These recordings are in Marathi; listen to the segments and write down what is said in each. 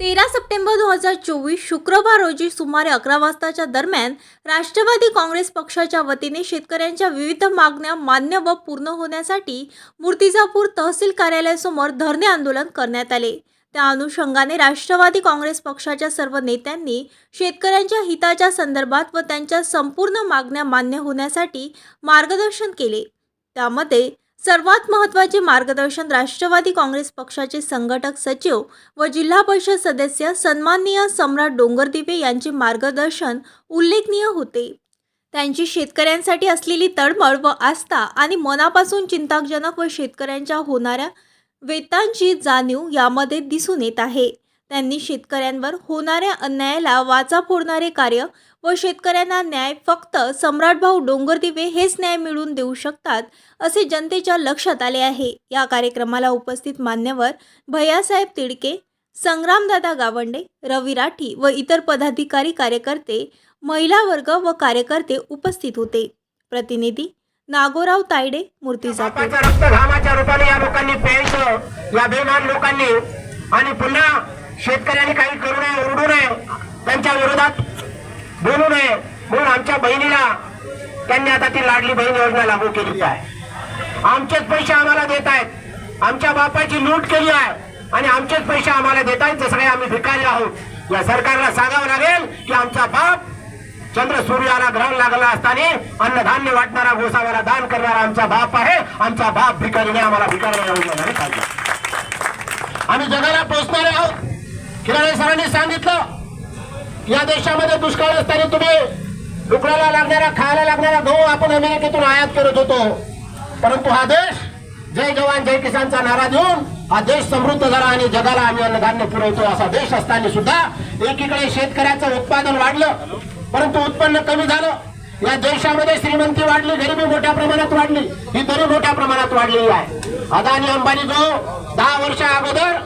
तेरा सप्टेंबर दोन हजार चोवीस शुक्रवार रोजी सुमारे अकरा वाजताच्या दरम्यान राष्ट्रवादी काँग्रेस पक्षाच्या वतीने शेतकऱ्यांच्या विविध मागण्या मान्य व पूर्ण होण्यासाठी मूर्तिजापूर तहसील कार्यालयासमोर धरणे आंदोलन करण्यात आले. त्या अनुषंगाने राष्ट्रवादी काँग्रेस पक्षाच्या सर्व नेत्यांनी शेतकऱ्यांच्या हिताच्या संदर्भात व त्यांच्या संपूर्ण मागण्या मान्य होण्यासाठी मार्गदर्शन केले. त्यामध्ये सर्वात महत्त्वाचे मार्गदर्शन राष्ट्रवादी काँग्रेस पक्षाचे संघटक सचिव व जिल्हा परिषद सदस्य सन्माननीय सम्राट डोंगरदिवे यांचे मार्गदर्शन उल्लेखनीय होते. त्यांची शेतकऱ्यांसाठी असलेली तळमळ व आस्था आणि मनापासून चिंताजनक व शेतकऱ्यांच्या होणाऱ्या वेतांची जाणीव यामध्ये दिसून येत आहे. त्यांनी शेतकऱ्यांवर होणाऱ्या अन्यायाला वाचा फोडणारे कार्य व शेतकऱ्यांना न्याय फक्त सम्राटभाऊ डोंगरदिवे हेच न्याय मिळवून देऊ शकतात असे जनतेच्या लक्षात आले आहे. या कार्यक्रमाला उपस्थित मान्यवर भैयासाहेब तिडके संग्रामदादा गावंडे रवी राठी व इतर पदाधिकारी कार्यकर्ते महिला वर्ग व कार्यकर्ते उपस्थित होते. प्रतिनिधी नागोराव तायडे बापाच्या रक्त घामाच्या रूपाने या लोकांनी प्यायचं या बेमान लोकांनी. आणि पुन्हा शेतकऱ्यांनी काही करू नये ओरडू नये त्यांच्या विरोधात बोलू नये म्हणून आमच्या बहिणीला त्यांनी आता ती लाडली बहीण योजना लागू केली आहे. आमचेच पैसे आम्हाला देत आहेत. आमच्या बापाची लूट केली आहे आणि आमचेच पैसे आम्हाला देत आहेत जसं काही आम्ही भिकारी आहोत. या सरकारला सांगावं लागेल की आमचा बाप चंद्र सूर्याला ग्रहण लागला असताना अन्नधान्य वाटणारा गोसाव्याला दान करणारा आमचा बाप आहे. आमचा बाप भिकारीने आम्हाला भिकारी आम्ही जगाला पोहोचणारे आहोत. किराणे सरांनी सांगितलं या देशामध्ये दुष्काळ असताना तुम्ही डुकराला लागणारा खायला लागणारा गहू आपण अमेरिकेतून आयात करत होतो. परंतु हा देश जय जवान जय किसानचा नारा देऊन हा देश समृद्ध झाला आणि जगाला आम्ही अन्नधान्य पुरवतो असा देश असताना सुद्धा एकीकडे शेतकऱ्याचं उत्पादन वाढलं परंतु उत्पन्न कमी झालं. या देशामध्ये श्रीमंती वाढली गरिबी मोठ्या प्रमाणात वाढली ही दरी मोठ्या प्रमाणात वाढलेली आहे. अदानी अंबानी जो दहा वर्षा अगोदर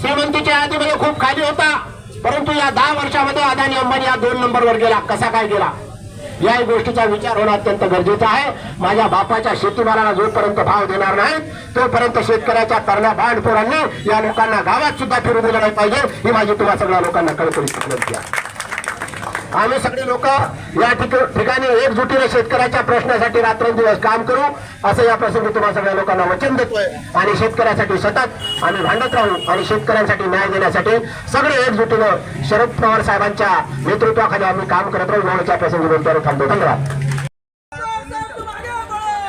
श्रीमंतीच्या यादीमध्ये खूप खाली होता. परंतु या दहा वर्षामध्ये अदानी अंबानी या दोन नंबरवर गेला. कसा काय गेला? या गोष्टीचा विचार होणं अत्यंत गरजेचं आहे. माझ्या बापाच्या शेतीमालाला जोपर्यंत भाव देणार नाही तोपर्यंत शेतकऱ्याच्या करण्या बांडपोरांनी या लोकांना गावात सुद्धा फिरू दिलं नाही पाहिजे. ही माझी तुम्हा सगळ्या लोकांना कळकळीत विनंती आहे. आम्ही सगळे लोक या ठिकाणी एकजुटीने शेतकऱ्याच्या प्रश्नासाठी रात्रंदिवस काम करू असं या प्रसंगी तुम्हा सगळ्या लोकांना वचन देतोय. आणि शेतकऱ्यासाठी सतत आम्ही भांडत राहू आणि शेतकऱ्यांसाठी न्याय देण्यासाठी सगळे एकजुटीनं शरद पवार साहेबांच्या नेतृत्वाखाली आम्ही काम करत राहू. म्हणून या प्रसंगी बोलतो थांबतो धन्यवाद.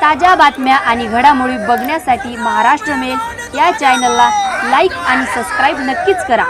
ताज्या बातम्या आणि घडामोडी बघण्यासाठी महाराष्ट्र मेल या चॅनलला लाईक आणि सबस्क्राईब नक्कीच करा.